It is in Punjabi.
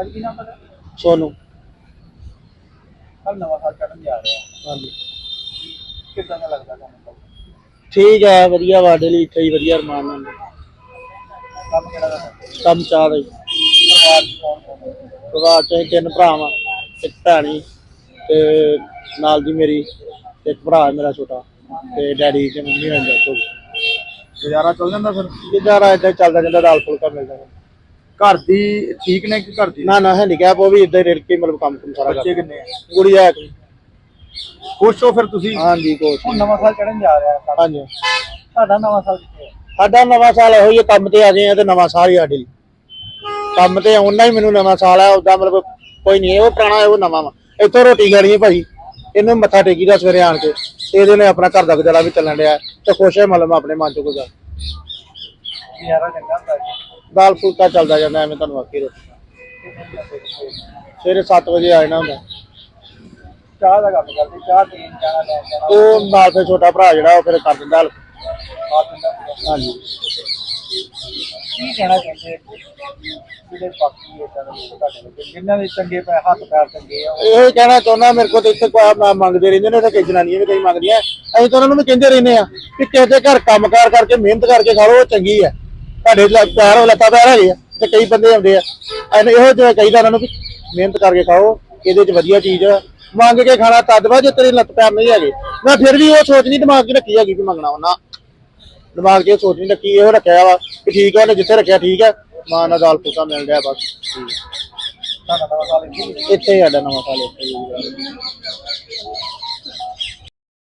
ਭਾਜੀ ਕੀ ਨਾਮ ਤੁਹਾਡਾ? ਸੋਨੂੰ। ਕੱਲ ਨਵਾਂ ਸਾਲ ਚੜ੍ਹਨ ਜਾ ਰਿਹਾ ਹਾਂਜੀ। ਕਿੱਦਾਂ ਦਾ ਲੱਗਦਾ ਤੁਹਾਨੂੰ ਠੀਕ ਹੈ ਵਧੀਆ ਵਾ ਡੇਲੀ ਇੱਥੇ ਹੀ ਵਧੀਆ ਰਮਾਨ ਨਾਲ। ਕੰਮ ਕਿਹੜਾ ਦਾ ਕੰਮ ਦਾ ਜੀ। ਪਰਿਵਾਰ ਚ ਕੌਣ ਕੌਣ ਹੈ? ਪਰਿਵਾਰ ਚ ਅਸੀਂ ਤਿੰਨ ਭਰਾ ਵਾਂ ਇੱਕ ਭੈਣੀ ਤੇ ਨਾਲ ਦੀ ਮੇਰੀ ਇੱਕ ਭਰਾ ਹੈ ਮੇਰਾ ਛੋਟਾ ਤੇ ਡੈਡੀ ਤੇ ਮੰਮੀ ਹੋਣ ਦਾ। ਤੋਂ ਗੁਜ਼ਾਰਾ ਚੱਲ ਜਾਂਦਾ ਫਿਰ? ਜਿੱਦਾਂ ਰਾ ਇਦਾਂ ਚੱਲਦਾ ਜਾਂਦਾ ਦਾਲ ਫੁਲਕਾ ਮਿਲਦਾ ਵਾ। ਘਰ ਦੀ ਠੀਕ ਨੇ ਕਿ ਘਰ ਦੀ? ਨਾ ਨਾ ਹੈਂਡੀਕੈਪ ਉਹ ਵੀ ਇਦਾਂ ਹੀ ਰੇੜ ਕੇ ਮਤਲਬ ਕੰਮ ਕੁਮ ਸਾਰਾ ਬੱਚੇ ਕਿੰਨੇ ਆ? ਗੁੜੀਆ ਹੈ ਕੋਈ। ਖੁਸ਼ ਹੋ ਫਿਰ ਤੁਸੀਂ? ਹਾਂਜੀ ਕੋਚ ਹੁਣ ਨਵਾਂ ਸਾਲ ਚੜ੍ਹਨ ਜਾ ਰਿਹਾ ਹੈ। ਹਾਂਜੀ। ਤੁਹਾਡਾ ਨਵਾਂ ਸਾਲ ਕਿੱਥੇ ਹੈ? ਸਾਡਾ ਨਵਾਂ ਸਾਲ ਇਹੋ ਹੀ ਹੈ, ਕੰਮ ਤੇ ਆ ਗਏ ਆ ਤੇ ਨਵਾਂ ਸਾਲ ਹੀ ਸਾਡੇ। ਲਈ ਕੰਮ ਤੇ ਆਉਣਾ ਹੀ ਮੈਨੂੰ ਨਵਾਂ ਸਾਲ ਆ ਉਦਾਂ ਮਤਲਬ ਕੋਈ ਨਹੀਂ ਉਹ ਪੁਰਾਣਾ ਉਹ ਨਵਾਂ ਵਾ। ਇੱਥੋਂ ਰੋਟੀ ਖਾਣੀ ਹੈ ਭਾਈ। ਇਹਨੂੰ ਮੱਥਾ ਟੇਕੀ ਦਾ ਸਵੇਰੇ ਆਣ ਕੇ। ਤੇ ਇਹਦੇ ਨੇ ਆਪਣਾ ਘਰ ਦਾ ਗੁਜ਼ਾਰਾ ਵੀ ਚੱਲਣ ਡਿਆ ਤੇ ਖੁਸ਼ ਹੈ ਮਤਲਬ ਆਪਣੇ ਮਨ ਚ ਕੋਈ ਗੱਲ। ਗੁਜ਼ਾਰਾ ਚੰਗਾ ਹੁੰਦਾ ਦਾਲ ਫੁਲਕਾ ਚੱਲਦਾ ਜਾਂਦਾ ਐਵੇਂ ਤੁਹਾਨੂੰ ਆਖੀ ਰੋਟੀ ਸਵੇਰੇ 7 ਵਜੇ ਆ ਜਾਣਾ ਹੁੰਦਾ। ਚਾਹ ਦਾ ਕੰਮ ਕਰਦੇ ਚਾਹ ਪੀਣ ਜਾਣਾ ਲੈ ਜਾਣਾ ਉਹ ਨਾਲ ਫਿਰ ਛੋਟਾ ਭਰਾ ਜਿਹੜਾ ਉਹ ਫਿਰ ਕਰ ਦਿੰਦਾ ਪੂਰਾ। ਹਾਂਜੀ। ਕੀ ਕਹਿਣਾ ਚਾਹੁੰਦੇ ਜਿਹੜੇ ਬਾਕੀ ਇਦਾਂ ਦੇ ਲੋਕ ਤੁਹਾਡੇ ਵਿੱਚ ਜਿਨ੍ਹਾਂ ਦੇ ਚੰਗੇ ਪੈ ਹੱਥ ਪੈਰ ਚੰਗੇ ਆ ਉਹ ਇਹ ਕਹਿਣਾ ਚਾਹੁੰਦਾ ਮੇਰੇ ਕੋਲ ਤੇ ਇੱਥੇ ਕੋਈ ਮ- ਮੰਗਦੇ ਰਹਿੰਦੇ ਨੇ ਤੇ ਕਈ ਜਨਾਨੀਆਂ ਵੀ ਕਈ ਮੰਗਦੀਆਂ। ਅਸੀਂ ਤਾਂ ਉਹਨਾਂ ਨੂੰ ਵੀ ਕਹਿੰਦੇ ਰਹਿੰਦੇ ਆ ਕਿ ਕਿਸੇ ਦੇ ਘਰ ਕੰਮਕਾਰ ਕਰਕੇ ਮਿਹਨਤ ਕਰਕੇ ਖਾ ਲਓ ਉਹ ਚੰਗੀ ਆ। ਤੁਹਾਡੇ ਪੈਰ ਲੱਤਾਂ ਪੈਰ ਹੈਗੇ ਆ ਤੇ ਕਈ ਬੰਦੇ ਆਉਂਦੇ ਆ। ਐਨ ਇਹੋ ਜਿਹਾ ਕਹੀਦਾ ਉਹਨਾਂ ਨੂੰ ਵੀ ਮਿਹਨਤ ਕਰਕੇ ਖਾਓ ਇਹਦੇ 'ਚ ਵਧੀਆ ਚੀਜ਼ ਆ। ਮੰਗ ਕੇ ਖਾਣਾ ਤਦ ਵਾ ਜੇ ਤੇਰੇ ਲੱਤ ਪੈਰ ਨਹੀਂ ਹੈਗੇ। ਮੈਂ ਫਿਰ ਵੀ ਉਹ ਸੋਚ ਨਹੀਂ ਦਿਮਾਗ 'ਚ ਰੱਖੀ ਹੈਗੀ ਕਿ ਮੰਗਣਾ ਉਹਨਾਂ। ਦਿਮਾਗ 'ਚ ਇਹ ਸੋਚ ਨਹੀਂ ਰੱਖੀ ਇਹੋ ਰੱਖਿਆ ਵਾ ਕਿ ਠੀਕ ਆ ਉਹਨੇ ਜਿੱਥੇ ਰੱਖਿਆ ਠੀਕ ਆ ਮਾਂ ਨਾਲ ਦਾਲ ਫੁਲਕਾ ਮਿਲ ਰਿਹਾ ਬਸ। ਇੱਥੇ ਹੀ ਹੈ। ਹੀ ਸਾਡਾ ਨਵਾਂ ਇੱਥੇ ਹੀ ਹੋਊਗਾ।